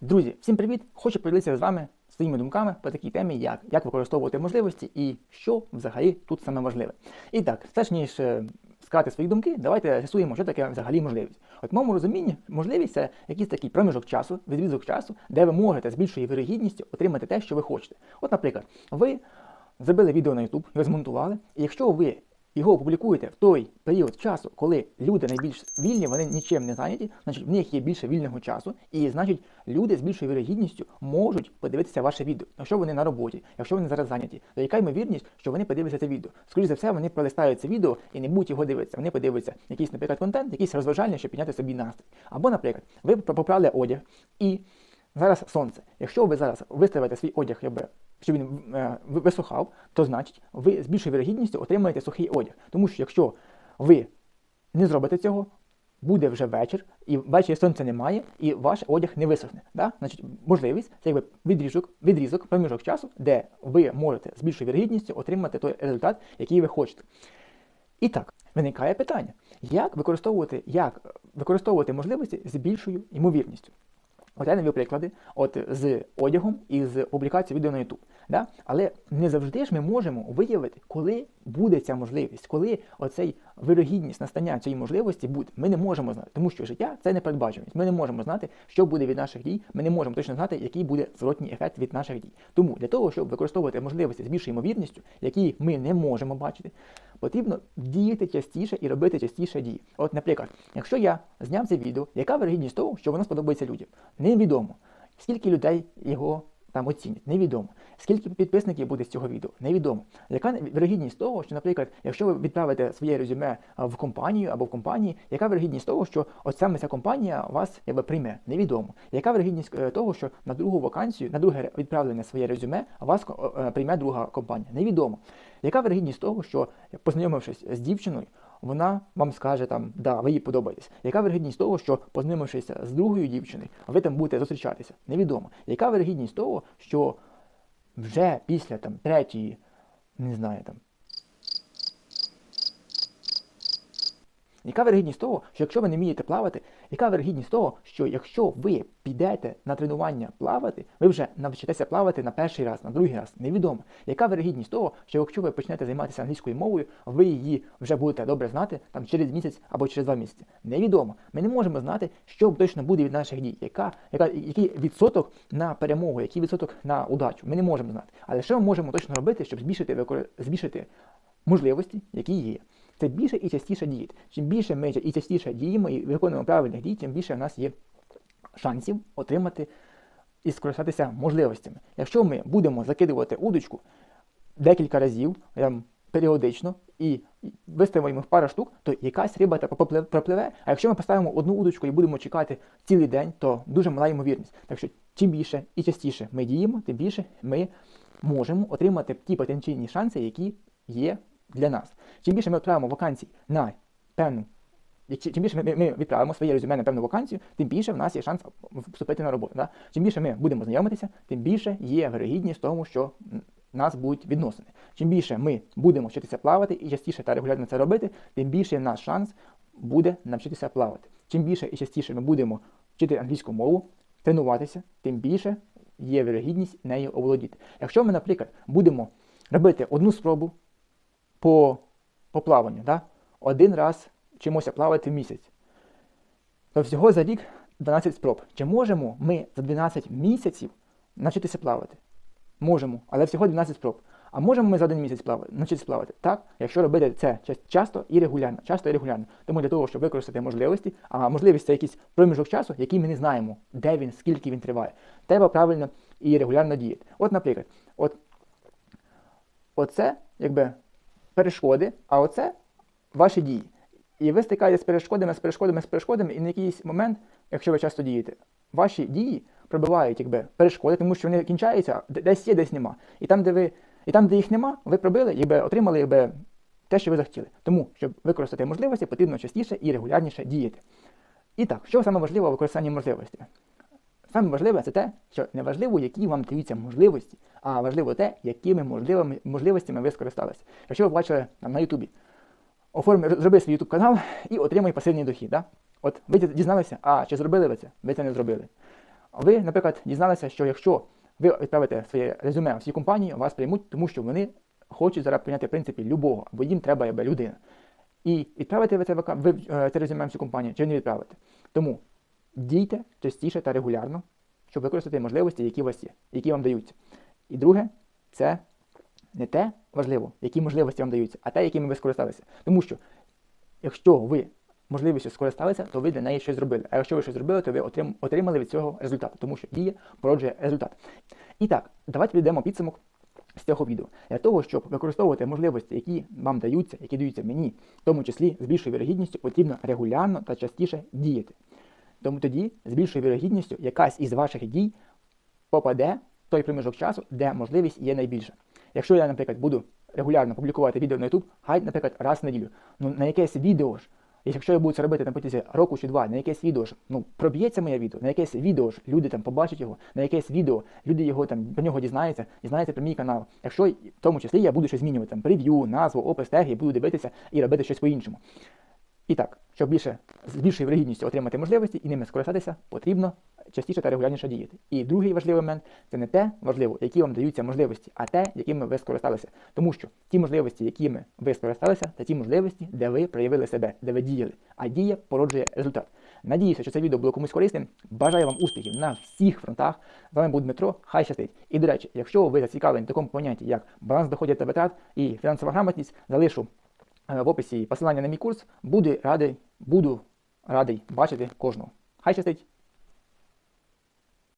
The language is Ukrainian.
Друзі, всім привіт! Хочу поділитися з вами своїми думками по такій темі, як, як використовувати можливості і що взагалі тут саме важливе. І так, перш ніж е, сказати свої думки, давайте з'ясуємо, що таке взагалі можливість. От в моєму розумінні, можливість це якийсь такий проміжок часу, відрізок часу, де ви можете з більшою вирогідністю отримати те, що ви хочете. От, наприклад, ви зробили відео на YouTube, його змонтували, і якщо ви його опублікуєте в той період часу, коли люди найбільш вільні, вони нічим не зайняті, значить в них є більше вільного часу, і значить люди з більшою вірогідністю можуть подивитися ваше відео. Якщо вони на роботі, якщо вони зараз зайняті, то яка ймовірність, що вони подивляться це відео? Скоріше за все, вони пролистають це відео і не будуть його дивитися. Вони подивляться якийсь, наприклад, контент, якийсь розважальний, щоб підняти собі настрій. Або, наприклад, ви попрали одяг і зараз сонце. Якщо ви зараз виставите свій одяг, якби щоб він е, ви- висохав, то значить ви з більшою вірогідністю отримаєте сухий одяг. Тому що якщо ви не зробите цього, буде вже вечір, і ввечері сонця немає, і ваш одяг не висохне. Да? Значить, можливість це якби відрізок, відрізок, проміжок часу, де ви можете з більшою вірогідністю отримати той результат, який ви хочете. І так, виникає питання, як використовувати, як використовувати можливості з більшою ймовірністю. От я приклади от з одягом і з публікацією відео на YouTube. Да? Але не завжди ж ми можемо виявити, коли буде ця можливість, коли оцей вирогідність настання цієї можливості буде. Ми не можемо знати, тому що життя це непередбачуваність. Ми не можемо знати, що буде від наших дій. Ми не можемо точно знати, який буде зворотній ефект від наших дій. Тому для того, щоб використовувати можливості з більшою ймовірністю, які ми не можемо бачити, потрібно діяти частіше і робити частіше дії. От, наприклад, якщо я зняв це відео, яка вирогідність того, що воно сподобається людям? Невідомо. Скільки людей його там оцінять? Невідомо. Скільки підписників буде з цього відео? Невідомо. Яка вирогідність того, що, наприклад, якщо ви відправите своє резюме в компанію або в компанії, яка вірогідність того, що от саме ця компанія вас якби прийме? Невідомо. Яка вирогідність е, того, що на другу вакансію, на друге відправлене своє резюме, вас е, прийме друга компанія? Невідомо. Яка вергідність того, що познайомившись з дівчиною, вона вам скаже там, да, ви їй подобаєтесь. Яка вергідність того, що познайомившись з другою дівчиною, ви там будете зустрічатися? Невідомо. Яка вирогідність того, що вже після там третьої, не знаю там. Яка вирогідність того, що якщо ви не вмієте плавати, яка вирогідність того, що якщо ви підете на тренування плавати, ви вже навчитеся плавати на перший раз, на другий раз? Невідомо. Яка вирогідність того, що якщо ви почнете займатися англійською мовою, ви її вже будете добре знати там через місяць або через два місяці? Невідомо. Ми не можемо знати, що точно буде від наших дій, яка, яка, який відсоток на перемогу, який відсоток на удачу. Ми не можемо знати. Але що ми можемо точно робити, щоб збільшити, збільшити можливості, які є. Це більше і частіше діяти. Чим більше ми і частіше діємо і виконуємо правильних дій, тим більше в нас є шансів отримати і скористатися можливостями. Якщо ми будемо закидувати удочку декілька разів, періодично, і виставимо їх пару штук, то якась риба пропливе. А якщо ми поставимо одну удочку і будемо чекати цілий день, то дуже мала ймовірність. Так що чим більше і частіше ми діємо, тим більше ми можемо отримати ті потенційні шанси, які є для нас. Чим більше ми отримаємо вакансій на певну, чим більше ми, ми відправимо своє резюме на певну вакансію, тим більше в нас є шанс вступити на роботу. Да? Чим більше ми будемо знайомитися, тим більше є вирогідність тому, що нас будуть відносини. Чим більше ми будемо вчитися плавати і частіше та регулярно це робити, тим більше наш шанс буде навчитися плавати. Чим більше і частіше ми будемо вчити англійську мову, тренуватися, тим більше є вирогідність нею оволодіти. Якщо ми, наприклад, будемо робити одну спробу по, по плаванню, да? один раз вчимося плавати в місяць, то всього за рік 12 спроб. Чи можемо ми за 12 місяців навчитися плавати? Можемо, але всього 12 спроб. А можемо ми за один місяць плавати, навчитися плавати? Так, якщо робити це часто і регулярно. Часто і регулярно. Тому для того, щоб використати можливості, а можливість це якийсь проміжок часу, який ми не знаємо, де він, скільки він триває. Треба правильно і регулярно діяти. От, наприклад, от, оце якби перешкоди, а оце ваші дії. І ви стикаєтесь з перешкодами, з перешкодами, з перешкодами, і на якийсь момент, якщо ви часто дієте, ваші дії пробивають якби, перешкоди, тому що вони кінчаються, десь є, десь нема. І там, де ви, і там, де їх нема, ви пробили, якби отримали якби, те, що ви захотіли. Тому, щоб використати можливості, потрібно частіше і регулярніше діяти. І так, що саме важливо у використанні можливостей? Саме важливе це те, що не важливо, які вам даються можливості, а важливо те, якими можливими, можливостями ви скористалися. Якщо ви бачили там, на Ютубі, оформи, зроби свій YouTube канал і отримай пасивний дохід. Да? От ви дізналися, а чи зробили ви це? Ви це не зробили. ви, наприклад, дізналися, що якщо ви відправите своє резюме в всі компанії, вас приймуть, тому що вони хочуть зараз прийняти в принципі любого, бо їм треба людина. І відправите ви це, ви е, це резюме всю компанію, чи не відправите. Тому дійте частіше та регулярно, щоб використати можливості, які у вас є, які вам даються. І друге, це не те важливо, які можливості вам даються, а те, якими ви скористалися. Тому що якщо ви можливістю скористалися, то ви для неї щось зробили. А якщо ви щось зробили, то ви отримали від цього результат, тому що дія породжує результат. І так, давайте підемо підсумок з цього відео. Для того, щоб використовувати можливості, які вам даються, які даються мені, в тому числі з більшою вірогідністю, потрібно регулярно та частіше діяти. Тому тоді з більшою вірогідністю якась із ваших дій попаде в той проміжок часу, де можливість є найбільша. Якщо я, наприклад, буду регулярно публікувати відео на YouTube, хай, наприклад, раз в неділю, ну на якесь відео ж, якщо я буду це робити на протязі року чи два, на якесь відео ж, ну проб'ється моє відео, на якесь відео ж люди там побачать його, на якесь відео люди його там про нього дізнаються, дізнаються про мій канал. Якщо в тому числі я буду щось змінювати, там прев'ю, назву, опис, теги, буду дивитися і робити щось по-іншому. І так, щоб більше з більшою вирогідністю отримати можливості і ними скористатися, потрібно частіше та регулярніше діяти. І другий важливий момент це не те важливо, які вам даються можливості, а те, якими ви скористалися. Тому що ті можливості, якими ви скористалися, це ті можливості, де ви проявили себе, де ви діяли. А дія породжує результат. Надіюся, що це відео було комусь корисним. Бажаю вам успіхів на всіх фронтах. З вами був Дмитро. Хай щастить. І до речі, якщо ви зацікавлені в такому понятті, як баланс доходів та витрат і фінансова грамотність, залишу в описі посилання на мій курс. Буду радий, буду радий бачити кожного. Хай щастить!